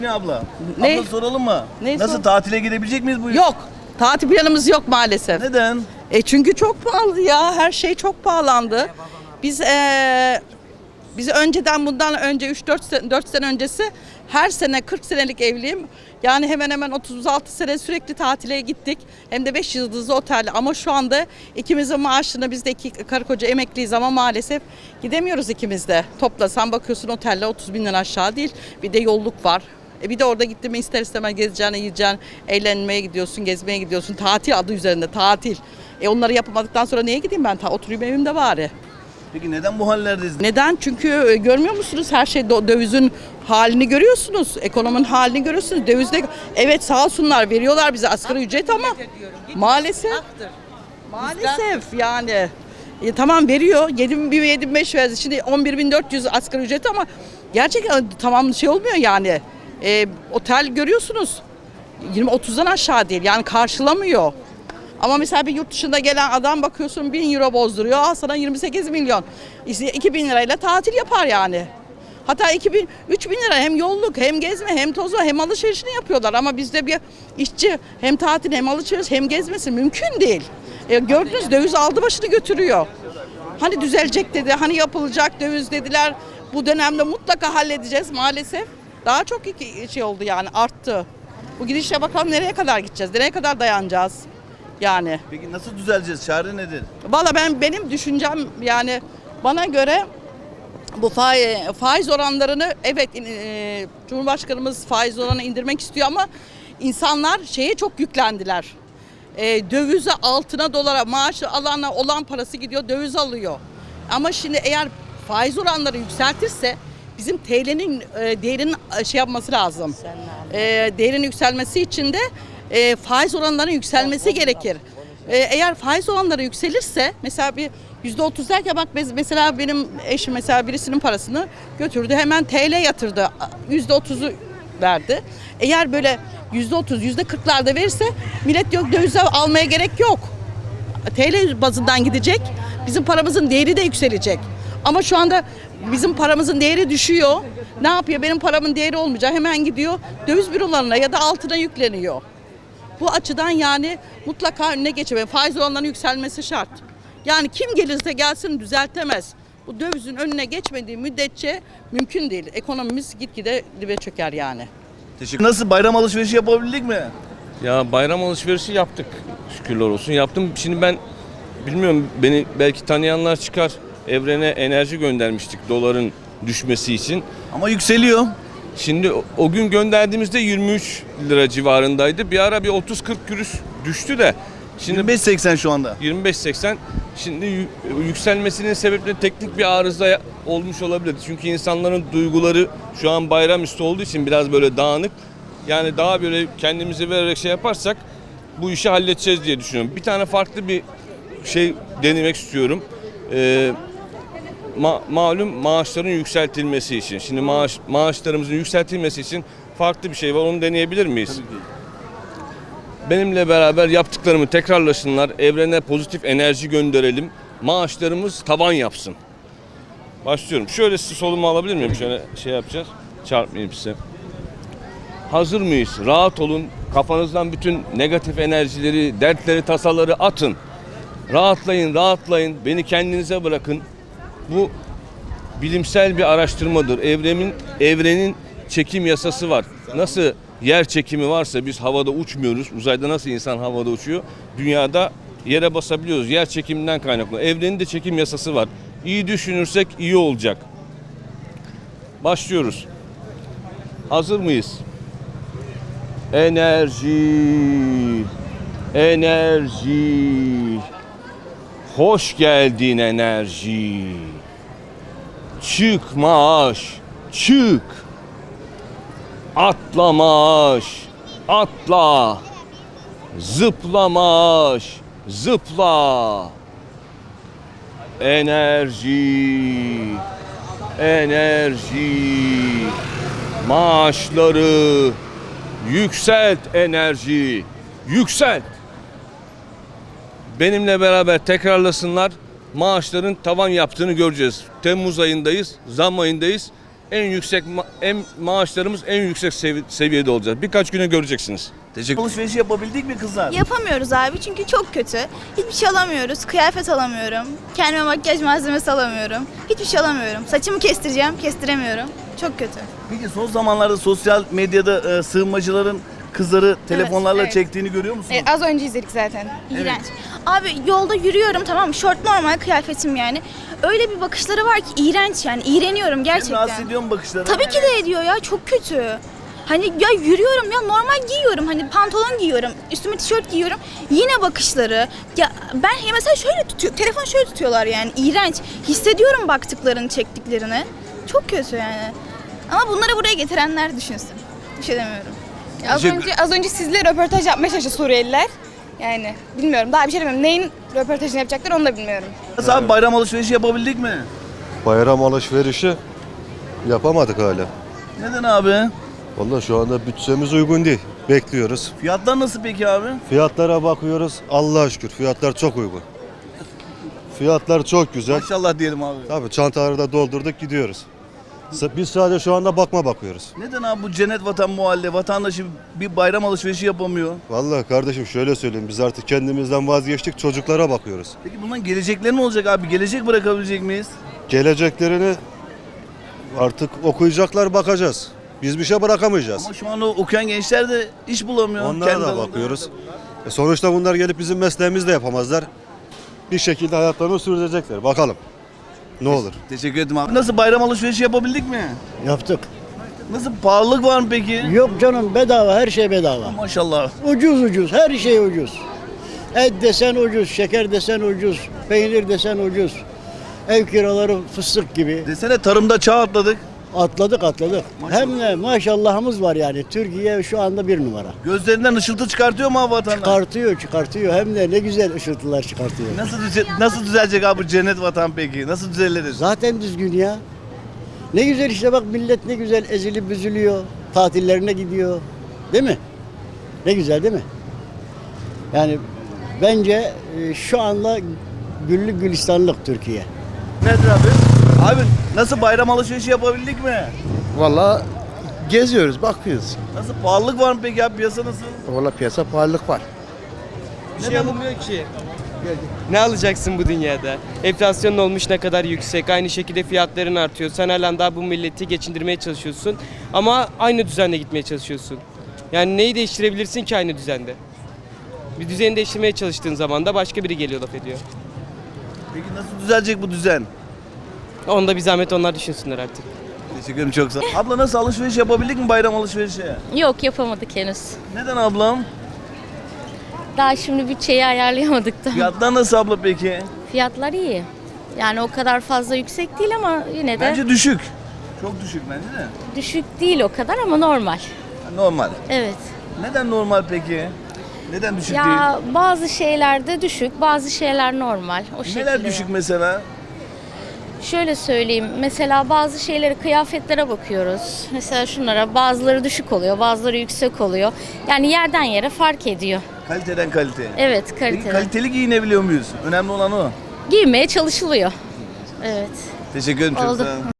Ne abla? Ne? Abla soralım mı? Ne Nasıl sor- tatile gidebilecek miyiz bu yıl? Yok. Tatil planımız yok maalesef. Neden? E çünkü çok pahalı ya. Her şey çok pahalandı. Biz e, biz önceden bundan önce 3-4 sene, 4 sene öncesi her sene 40 senelik evliyim. Yani hemen hemen 36 sene sürekli tatile gittik. Hem de 5 yıldızlı otelde. Ama şu anda ikimizin maaşını biz de iki karı koca emekliyiz ama maalesef gidemiyoruz ikimiz de. Toplasan bakıyorsun otelde 30 binden aşağı değil. Bir de yolluk var. E bir de orada gittin mi ister istemez gezeceğine, yiyeceğine, eğlenmeye gidiyorsun, gezmeye gidiyorsun. Tatil adı üzerinde tatil. E onları yapamadıktan sonra niye gideyim ben? Ta oturayım evimde bari. Peki neden bu hallerdeyiz? Neden? Çünkü e, görmüyor musunuz her şey dövizin halini görüyorsunuz. Ekonominin halini görüyorsunuz. Dövizde evet sağ olsunlar veriyorlar bize asgari ücret ama maalesef maalesef yani e, tamam veriyor 7 bir 75 verdi. Şimdi 11.400 asgari ücret ama gerçekten tamam şey olmuyor yani. E, otel görüyorsunuz 20-30'dan aşağı değil yani karşılamıyor. Ama mesela bir yurt dışında gelen adam bakıyorsun 1000 euro bozduruyor. Al sana 28 milyon. İşte 2000 lirayla tatil yapar yani. Hatta 2000, 3000 lira hem yolluk hem gezme hem tozma hem alışverişini yapıyorlar. Ama bizde bir işçi hem tatil hem alışveriş hem gezmesi mümkün değil. E, gördünüz döviz aldı başını götürüyor. Hani düzelecek dedi, hani yapılacak döviz dediler. Bu dönemde mutlaka halledeceğiz maalesef. Daha çok iki- şey oldu yani arttı. Bu gidişle bakalım nereye kadar gideceğiz, nereye kadar dayanacağız yani. Peki nasıl düzeleceğiz? Çare nedir? Valla ben benim düşüncem yani bana göre bu faiz, faiz oranlarını evet e, Cumhurbaşkanımız faiz oranı indirmek istiyor ama insanlar şeye çok yüklendiler. E, dövize altına dolara maaşı alana olan parası gidiyor döviz alıyor. Ama şimdi eğer faiz oranları yükseltirse bizim TL'nin e, değerinin e, şey yapması lazım. E, değerin yükselmesi için de e, faiz oranlarının yükselmesi gerekir. E, eğer faiz oranları yükselirse mesela bir yüzde otuz derken bak mesela benim eşim mesela birisinin parasını götürdü hemen TL yatırdı yüzde otuzu verdi. Eğer böyle yüzde otuz yüzde kırklarda verirse millet yok dövize almaya gerek yok. TL bazından gidecek. Bizim paramızın değeri de yükselecek. Ama şu anda bizim paramızın değeri düşüyor. Ne yapıyor? Benim paramın değeri olmayacak. Hemen gidiyor döviz bürolarına ya da altına yükleniyor. Bu açıdan yani mutlaka önüne geçemez. Faiz oranlarının yükselmesi şart. Yani kim gelirse gelsin düzeltemez. Bu dövizin önüne geçmediği müddetçe mümkün değil. Ekonomimiz gitgide dibe çöker yani. Teşekkür Nasıl bayram alışverişi yapabildik mi? Ya bayram alışverişi yaptık. Şükürler olsun yaptım. Şimdi ben bilmiyorum beni belki tanıyanlar çıkar. Evrene enerji göndermiştik doların düşmesi için. Ama yükseliyor. Şimdi o- o gün gönderdiğimizde 23 lira civarındaydı. Bir ara bir 30-40 kuruş düştü de. Şimdi 25.80 şu anda. 25-80 şimdi yü- yükselmesinin sebebi teknik bir arıza olmuş olabilir. Çünkü insanların duyguları şu an bayramüstü olduğu için biraz böyle dağınık. Yani daha böyle kendimizi vererek şey yaparsak bu işi halledeceğiz diye düşünüyorum. Bir tane farklı bir şey denemek istiyorum. Ee, ma- malum maaşların yükseltilmesi için. Şimdi maaş maaşlarımızın yükseltilmesi için farklı bir şey var. Onu deneyebilir miyiz? Benimle beraber yaptıklarımı tekrarlasınlar. Evrene pozitif enerji gönderelim. Maaşlarımız tavan yapsın. Başlıyorum. Şöyle sizi solumu alabilir miyim? Şöyle şey yapacağız. Çarpmayayım size. Hazır mıyız? Rahat olun. Kafanızdan bütün negatif enerjileri, dertleri, tasaları atın. Rahatlayın, rahatlayın. Beni kendinize bırakın. Bu bilimsel bir araştırmadır. Evrenin evrenin çekim yasası var. Nasıl yer çekimi varsa biz havada uçmuyoruz. Uzayda nasıl insan havada uçuyor? Dünyada yere basabiliyoruz. Yer çekiminden kaynaklı. Evrenin de çekim yasası var. İyi düşünürsek iyi olacak. Başlıyoruz. Hazır mıyız? Enerji. Enerji. Hoş geldin enerji. Çık maaş, çık. Atla maaş, atla. Zıpla maaş, zıpla. Enerji, enerji. Maaşları yükselt enerji, yükselt. Benimle beraber tekrarlasınlar. Maaşların tavan yaptığını göreceğiz. Temmuz ayındayız, zam ayındayız. en yüksek ma- en maaşlarımız en yüksek sevi- seviyede olacak. Birkaç güne göreceksiniz. Teşekkür Alışverişi yapabildik mi kızlar? Yapamıyoruz abi çünkü çok kötü. Hiçbir şey alamıyoruz. Kıyafet alamıyorum. Kendime makyaj malzemesi alamıyorum. Hiçbir şey alamıyorum. Saçımı kestireceğim, kestiremiyorum. Çok kötü. Peki son zamanlarda sosyal medyada e, sığınmacıların kızları telefonlarla evet. çektiğini görüyor musun? E, az önce izledik zaten. İğrenç. Abi yolda yürüyorum tamam mı? Şort normal kıyafetim yani. Öyle bir bakışları var ki iğrenç yani. İğreniyorum gerçekten. Rahatsız ediyor mu bakışları? Tabii ki de ediyor ya çok kötü. Hani ya yürüyorum ya normal giyiyorum hani pantolon giyiyorum üstüme tişört giyiyorum yine bakışları ya ben he- mesela şöyle tutuyor telefon şöyle tutuyorlar yani iğrenç hissediyorum baktıklarını çektiklerini çok kötü yani ama bunları buraya getirenler düşünsün bir şey demiyorum. Az Teşekkür- önce az önce sizle röportaj yapmaya çalıştı Suriyeliler. Yani bilmiyorum daha bir şey demiyorum. Neyin röportajını yapacaklar onu da bilmiyorum. Nasıl abi bayram alışverişi yapabildik mi? Bayram alışverişi yapamadık hala. Neden abi? Vallahi şu anda bütçemiz uygun değil. Bekliyoruz. Fiyatlar nasıl peki abi? Fiyatlara bakıyoruz. Allah'a şükür fiyatlar çok uygun. Fiyatlar çok güzel. Maşallah diyelim abi. Tabii çantaları da doldurduk gidiyoruz. Biz sadece şu anda bakma bakıyoruz. Neden abi bu cennet vatan bu halde? Vatandaşı bir bayram alışverişi yapamıyor. Vallahi kardeşim şöyle söyleyeyim. Biz artık kendimizden vazgeçtik. Çocuklara bakıyoruz. Peki bundan gelecekleri ne olacak abi? Gelecek bırakabilecek miyiz? Geleceklerini artık okuyacaklar bakacağız. Biz bir şey bırakamayacağız. Ama şu an o okuyan gençler de iş bulamıyor. Onlara Kendi da alanında. bakıyoruz. E sonuçta bunlar gelip bizim mesleğimizi de yapamazlar. Bir şekilde hayatlarını sürdürecekler. Bakalım. Ne olur. Teşekkür ederim abi. Nasıl bayram alışverişi yapabildik mi? Yaptık. Nasıl pahalılık var mı peki? Yok canım bedava her şey bedava. Maşallah. Ucuz ucuz her şey ucuz. Et desen ucuz, şeker desen ucuz, peynir desen ucuz. Ev kiraları fıstık gibi. Desene tarımda çağ atladık. Atladık atladık. Hem de maşallahımız var yani. Türkiye şu anda bir numara. Gözlerinden ışıltı çıkartıyor mu abi vatandaş? Çıkartıyor çıkartıyor hem de ne güzel ışıltılar çıkartıyor. Nasıl düze- nasıl düzelecek abi bu cennet vatan peki? Nasıl düzelir? Zaten düzgün ya. Ne güzel işte bak millet ne güzel ezilip büzülüyor. Tatillerine gidiyor. Değil mi? Ne güzel değil mi? Yani bence e, şu anda güllük gülistanlık Türkiye. Nedir abi? Abi nasıl bayram alışverişi yapabildik mi? Valla geziyoruz, bakıyoruz. Nasıl pahalılık var mı peki abi? Piyasa nasıl? Valla piyasa pahalılık var. Bir şey alınmıyor ki. Ne alacaksın bu dünyada? Enflasyon olmuş ne kadar yüksek. Aynı şekilde fiyatların artıyor. Sen halen daha bu milleti geçindirmeye çalışıyorsun. Ama aynı düzenle gitmeye çalışıyorsun. Yani neyi değiştirebilirsin ki aynı düzende? Bir düzeni değiştirmeye çalıştığın zaman da başka biri geliyor laf ediyor. Peki nasıl düzelecek bu düzen? Onda bir zahmet onlar düşünsünler artık. Teşekkür ederim çok sağ ol. Abla nasıl alışveriş yapabildik mi bayram alışverişi? Yok yapamadık henüz. Neden ablam? Daha şimdi bütçeyi ayarlayamadık da. Fiyatlar nasıl abla peki? Fiyatlar iyi. Yani o kadar fazla yüksek değil ama yine de Bence düşük. Çok düşük bence de. düşük değil o kadar ama normal. Normal. Evet. Neden normal peki? Neden düşük değil? Ya bazı şeylerde düşük, bazı şeyler normal. O şekilde. Neler düşük mesela? Şöyle söyleyeyim. Mesela bazı şeyleri kıyafetlere bakıyoruz. Mesela şunlara bazıları düşük oluyor, bazıları yüksek oluyor. Yani yerden yere fark ediyor. Kaliteden kaliteye. Evet, Peki kaliteli. kaliteli giyinebiliyor muyuz? Önemli olan o. Giymeye çalışılıyor. Evet. Teşekkür ederim çok Oldu. sağ olun.